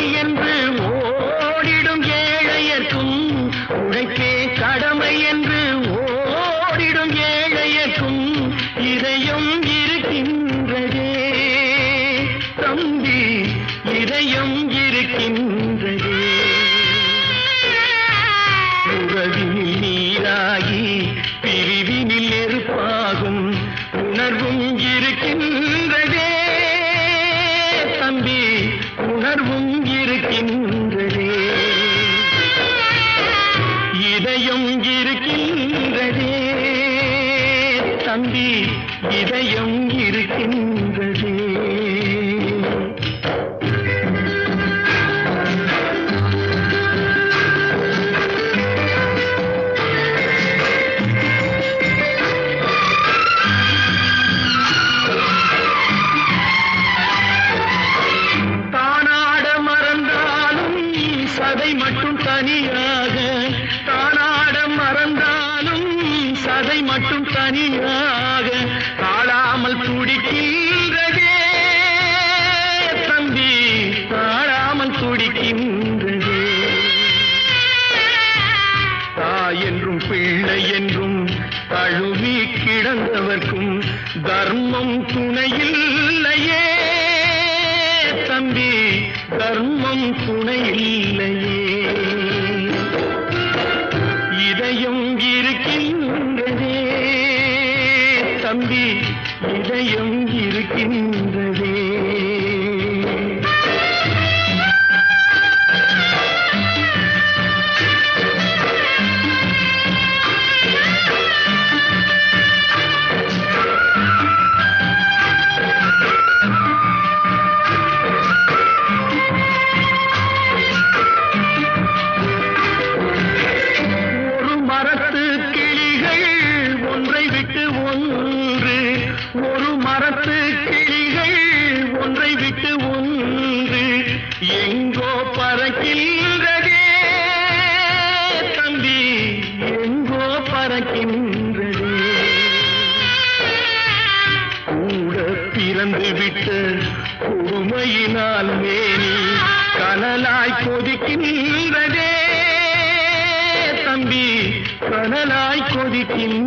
என்று தம்பி இதயம் இருக்கின்றது. தர்மம் துணையில்லையே தம்பி தர்மம் துணையில்லையே. இதயம் இருக்கின்றதே தம்பி இதயம் இருக்கின்ற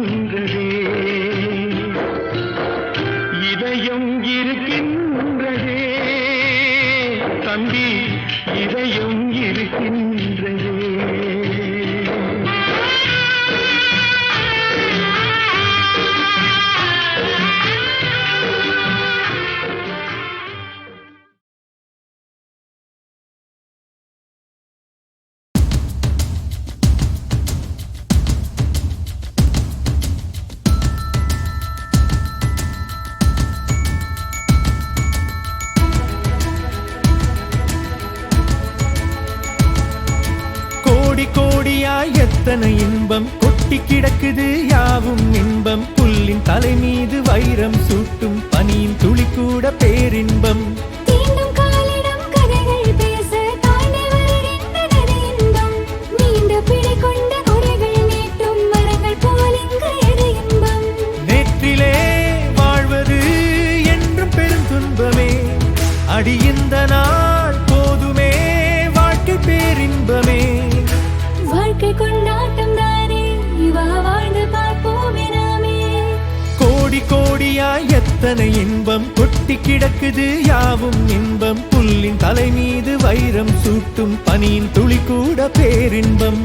கண்களே கோடி கோடியாய் எத்தனை இன்பம்? கொட்டி கிடக்குது யாவும் இன்பம். புல்லின் தலை மீது வைரம் சூட்டும் பனியின் துளி கூட பேரின்பம். அடி இந்த நான் வாழ்க்கை கொண்டாட்டம் தானே. வா வாழ்ந்து பார்ப்போமே நாமே கோடி கோடியாய் எத்தனை இன்பம் கொட்டி கிடக்குது யாவும் இன்பம். புல்லின் தலை மீது வைரம் சூட்டும் பனியின் துளி கூட பேரின்பம்.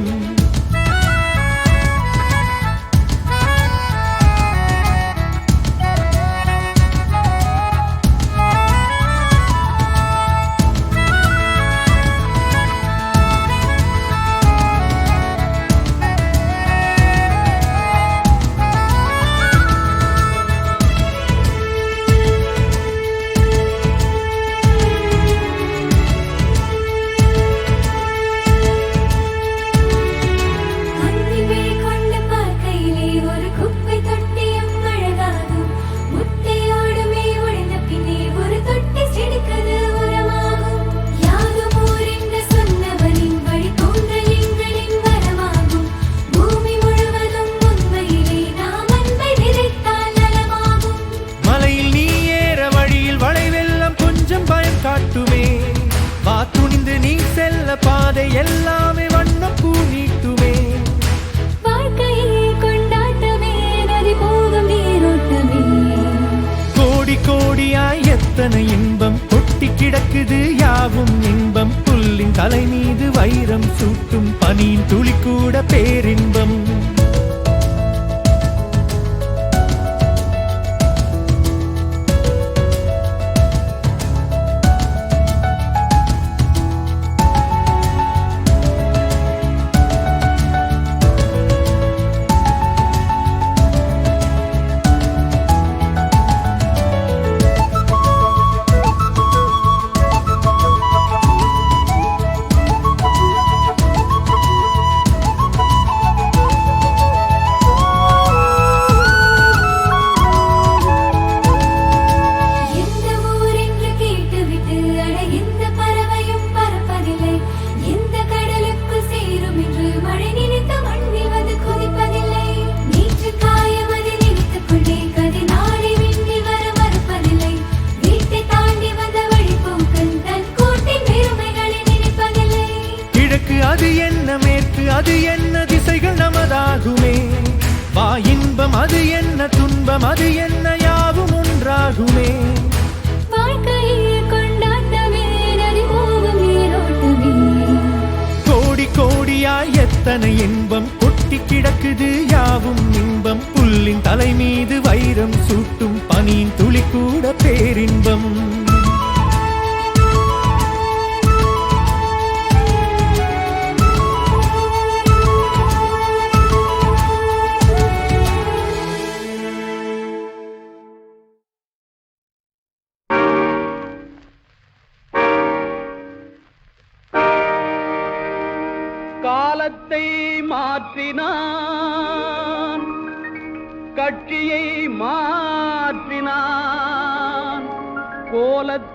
ஊட்டும் பனியின் துளி கூட பேரின்பம். துன்பம் அது என்ன யாவும் ஒன்றாகுமே. கொண்டாட்டமே கோடி கோடியாய் எத்தனை இன்பம் கொட்டி கிடக்குது யாவும் இன்பம். புல்லின் தலை மீது வைரம் சூட்டும் பனியின் துளி கூட பேரின்பம்.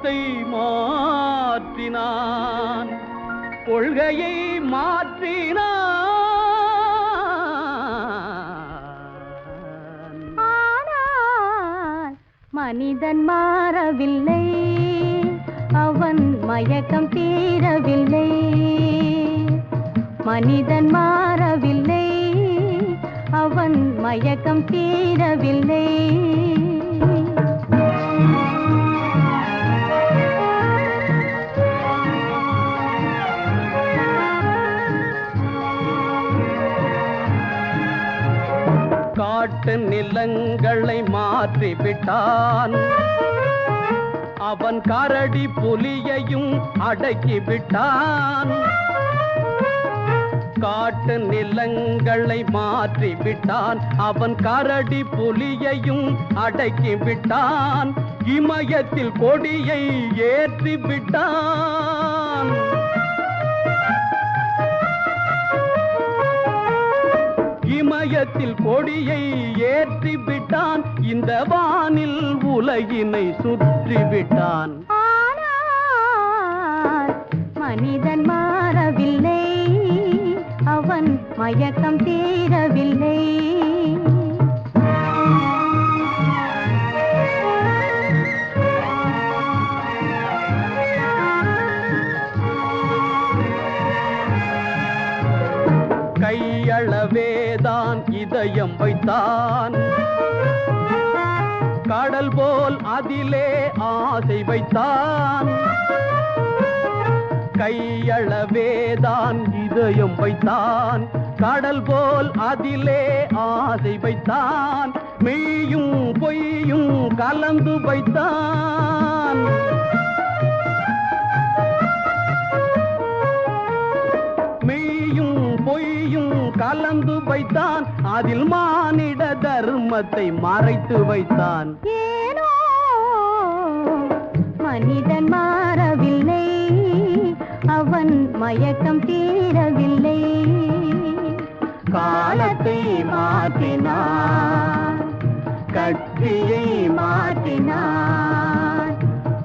கோலத்தை மாற்றினான் கொள்கையை மாற்றினான். மனிதன் மாறவில்லை அவன் மயக்கம் தீரவில்லை. மனிதன் மாறவில்லை அவன் மயக்கம் தீரவில்லை. காட்டு நிலங்களை மாற்றி விட்டான். அவன் கரடி புலியையும் அடக்கி விட்டான். காட்டு நிலங்களை மாற்றி விட்டான். அவன் கரடி புலியையும் அடக்கி விட்டான். இமயத்தில் கொடியை ஏற்றி விட்டான். இமயத்தில் கொடியை ஏற்றி விட்டான் இந்த வானில் உலகினை சுற்றி விட்டான் மனிதன் மாறவில்லை. அவன் மயக்கம் தீரவில்லை. மையம் வைத்தான். கடல் போல் அதிலே ஆசை வைத்தான். கையளவேதான் இதயம் வைத்தான். கடல் போல் அதிலே ஆசை வைத்தான். மெய்யும் பொய்யும் கலந்து வைத்தான். மெய்யும் பொய்யும் கலந்து வைத்தான். அதில் மானிட தர்மத்தை மறைத்து வைத்தான். ஏனோ மனிதன் மாறவில்லை. அவன் மயக்கம் தீரவில்லை. காலத்தை மாற்றினான். கட்சியை மாற்றினான்.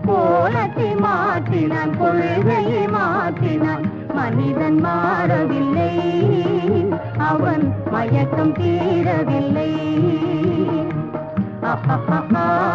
கோலத்தை மாற்றினான். கொள்கையை மாற்றினான். மனிதன் மாறவில்லை. அவன் மயக்கம் தீரவில்லை. ஆரீராரோ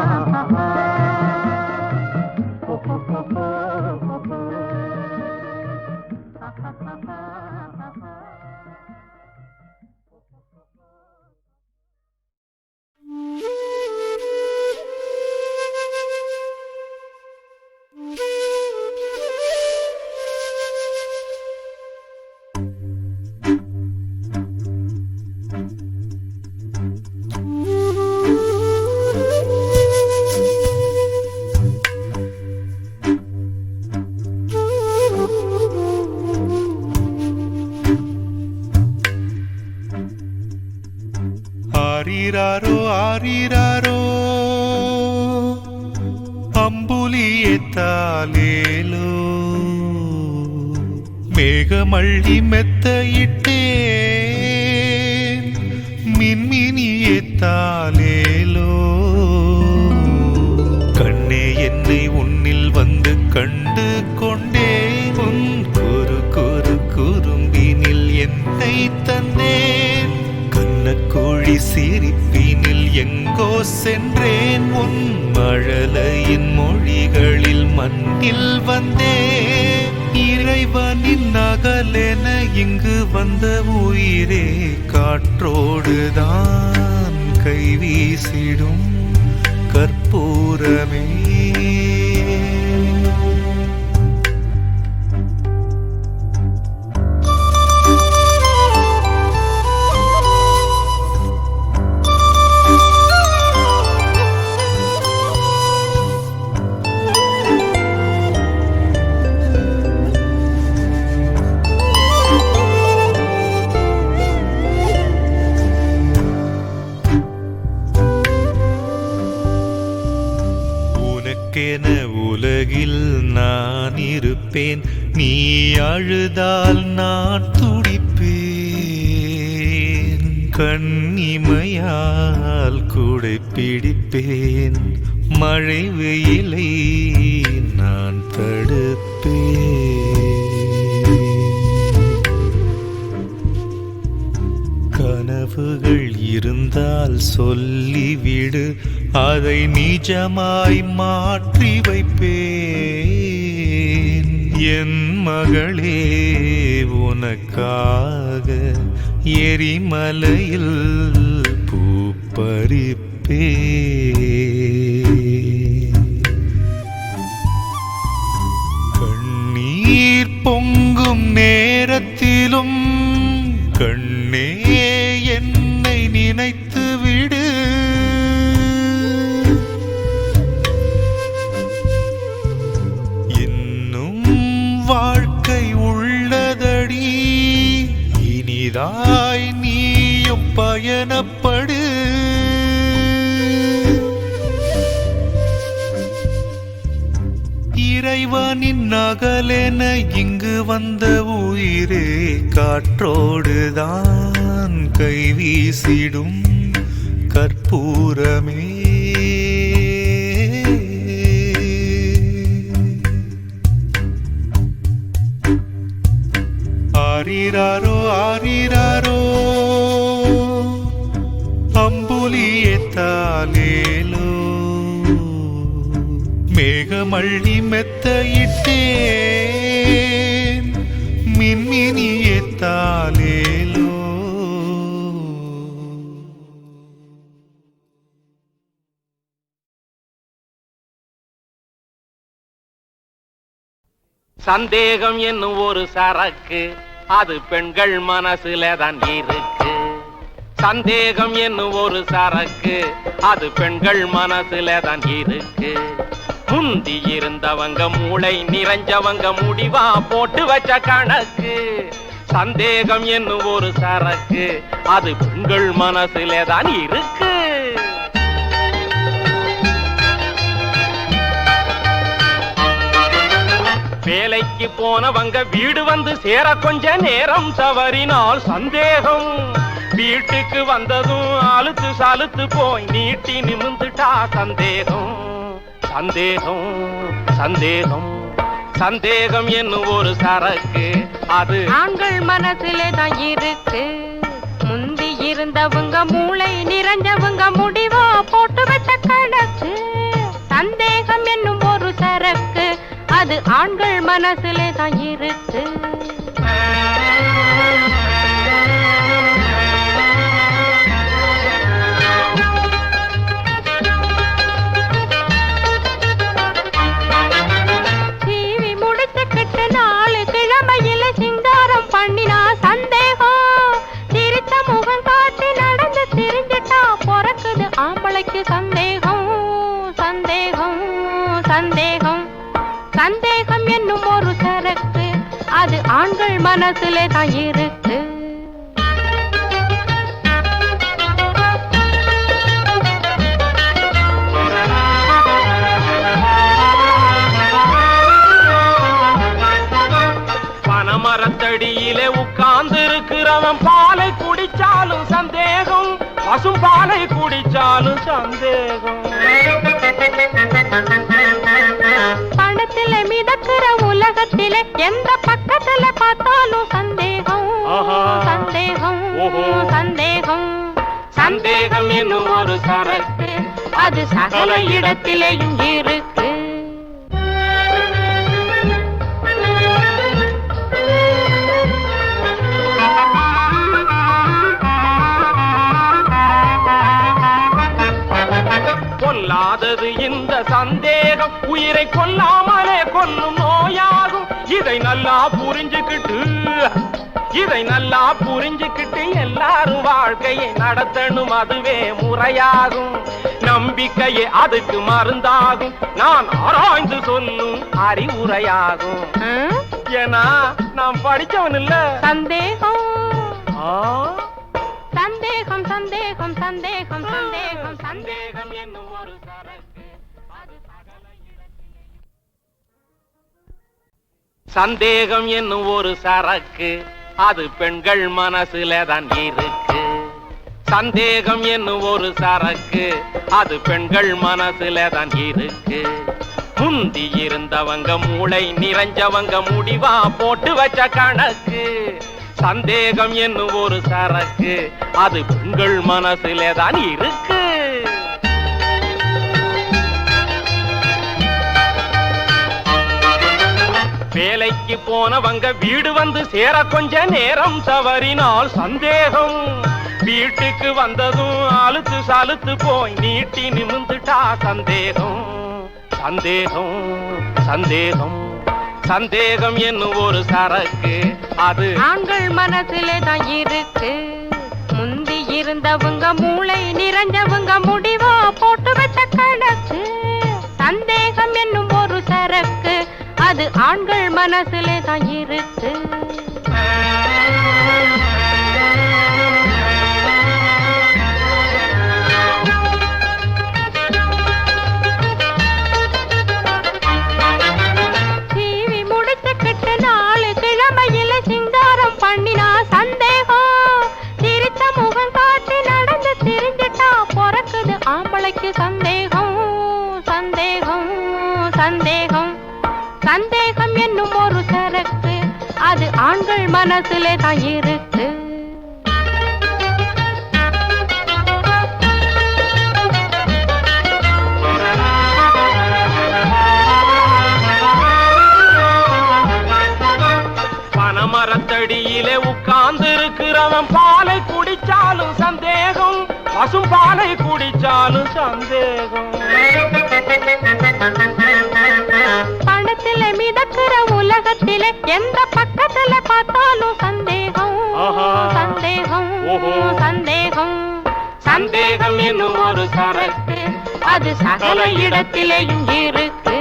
தாலேலோ மேகமள்ளி மெத்தையிட்டேன். மின்மினியத்தாலேலோ கண்ணே என்னை உன்னில் வந்து கண்டு கொண்டே உன் குறு குறு குறும்பினில் என்னை தந்தேன். வண்ணக்கோழி சிரிப்பினில் எங்கோ சென்றேன். உன் மழலையின் மொழிகளில் மண்ணில் வந்தேன். இறைவனின் நகலென இங்கு வந்த உயிரே காற்றோடுதான் கைவீசிடும் கற்பூரமே இருப்பேன். நீ அழுதால் நான் துடிப்பேன். கண்ணிமையால் கூடை பிடிப்பேன். மழை வெயிலை நான் தடுப்பேன். கனவுகள் இருந்தால் சொல்லிவிடு. அதை நிஜமாய் மாற்றி வைப்பேன். என் மகளே உனக்காக எரிமலையில் பூப்பறிப்பே கண்ணீர் பொங்கும் நேரத்திலும் பயணப்படு இறைவனின் நகலென இங்கு வந்த உயிரே காற்றோடுதான் கை வீசிடும் கற்பூரமே. ஆரிராரோ ஆரிராரோ மல்லி மெத்த இட்டேன் மின்மினியே தாலேலோ சந்தேகம் என்னும் ஒரு சரக்கு அது பெண்கள் மனசுல தான் இருக்கு. சந்தேகம் என்னும் ஒரு சரக்கு அது பெண்கள் மனசுல தான் இருக்கு. முந்தி இருந்தவங்க மூளை நிறைஞ்சவங்க முடிவா போட்டு வச்ச கணக்கு. சந்தேகம் என்னும் ஒரு சரக்கு. அது பெண்கள் மனசுல தான் இருக்கு. வேலைக்கு போனவங்க வீடு வந்து சேர கொஞ்ச நேரம் தவறினால் சந்தேகம். வீட்டுக்கு வந்ததும் அழுத்து சலுத்து போய் நீட்டி நிமிந்துட்டா சந்தேகம். சந்தேகம் சந்தேகம். சந்தேகம் என்னும் ஒரு சரக்கு அது. ஆண்கள் மனசிலே தான் இருக்கு. முந்தி இருந்தவங்க மூளை நிறைஞ்சவங்க முடிவா போட்டு வச்ச கணக்கு. சந்தேகம் என்னும் ஒரு சரக்கு அது. ஆண்கள் மனசிலே தான் இருக்கு. சந்தேகம் சந்தேகம் சந்தேகம். சந்தேகம் என்னும் ஒரு சரக்கு அது ஆண்கள் மனசிலே தான் இருக்கு. பனமரத்தடியிலே உட்கார்ந்து இருக்கிறவன் பாலை குடிச்சாலும் சந்தேகம். பசும் பாலை குடிச்சாலும் சந்தேகம். பணத்துல மிதக்கிற உலகத்தில எந்த பக்கத்துல பார்த்தாலும் சந்தேகம். சந்தேகம். சந்தேகம். சந்தேகம் என்னும் ஒரு சரக்கு. அது சகல இடத்திலேயும் இருக்கு. கொல்லாதது இந்த சந்தேகம். உயிரை கொல்லாமலே கொல்லும் நோயாகும். இதை நல்லா புரிஞ்சுக்கிட்டு இதை நல்லா புரிஞ்சுக்கிட்டு எல்லாரும் வாழ்க்கையை நடத்தணும். அதுவே முறையாகும். நம்பிக்கையே அதுக்கு மருந்தாகும். நான் ஆராய்ந்து சொல்லும் அறிவுரையாகும்? ஏன்னா நான் படிச்சவன் இல்ல? சந்தேகம் சந்தேகம் சந்தேகம் சந்தேகம் சந்தேகம். சந்தேகம் என்னும் ஒரு சந்தேகம் என்னும் ஒரு சரக்கு. அது பெண்கள் மனசுல தான் இருக்கு. சந்தேகம் என்னும் ஒரு சரக்கு. அது பெண்கள் மனசுல தான் இருக்கு. முந்தி இருந்தவங்க மூளை நிறைஞ்சவங்க முடிவா போட்டு வச்ச கணக்கு. சந்தேகம் என்னும் ஒரு சரக்கு. அது பெண்கள் மனசுல தான் இருக்கு. வேலைக்கு போனவங்க வீடு வந்து சேர கொஞ்ச நேரம் தவறினால் சந்தேகம். வீட்டுக்கு வந்ததும் அழுத்து சலுத்து போய் நீட்டி நிமிந்துட்டா சந்தேகம். சந்தேகம் சந்தேகம் சந்தேகம் என்னும் ஒரு சரக்கு அது. ஆண்கள் மனசிலே தான் இருக்கு. முந்தி இருந்தவங்க மூளை நிறைஞ்சவங்க முடிவா போட்டு வச்ச கணக்கு. சந்தேகம் என்னும் அது ஆண்கள் மனசுலே தான் இருக்கு. ஆண்கள் மனசுல தான் இருக்கு. பனமரத்தடியிலே உட்கார்ந்து இருக்கிறவன் பாலை குடிச்சாலும் சந்தேகம். பசும் பாலை குடிச்சாலும் சந்தேகம். பண ஆழத்திலே மிதக்கிற உலகத்திலே எந்த பக்கத்துல பார்த்தாலும் சந்தேகம். சந்தேகம். சந்தேகம். சந்தேகம் என்னும் ஒரு சரக்கு அது சகல இடத்திலேயும் இருக்கு.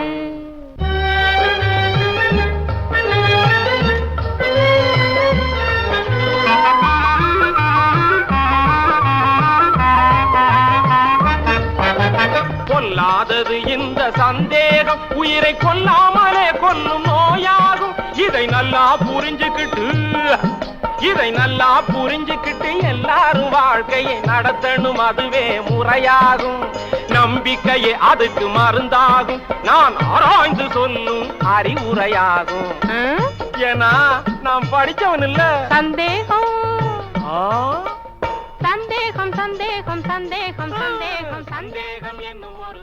கொல்லாதது இந்த சந்தேகம். உயிரை கொல்லாமலே கொல்லும் நோயாகும் இதை நல்லா புரிஞ்சுக்கிட்டு இதை நல்லா புரிஞ்சுக்கிட்டு எல்லாரும் வாழ்க்கையை நடத்தணும். அதுவே முறையாகும். நம்பிக்கையே அதுக்கு மருந்தாகும். நான் ஆராய்ந்து சொல்லும் அறிவுரையாகும்? ஏன்னா நான் படிச்சவன் இல்ல. சந்தேகம்? சந்தேகம் சந்தேகம் சந்தேகம் சந்தேகம். சந்தேகம் என்னும் ஒரு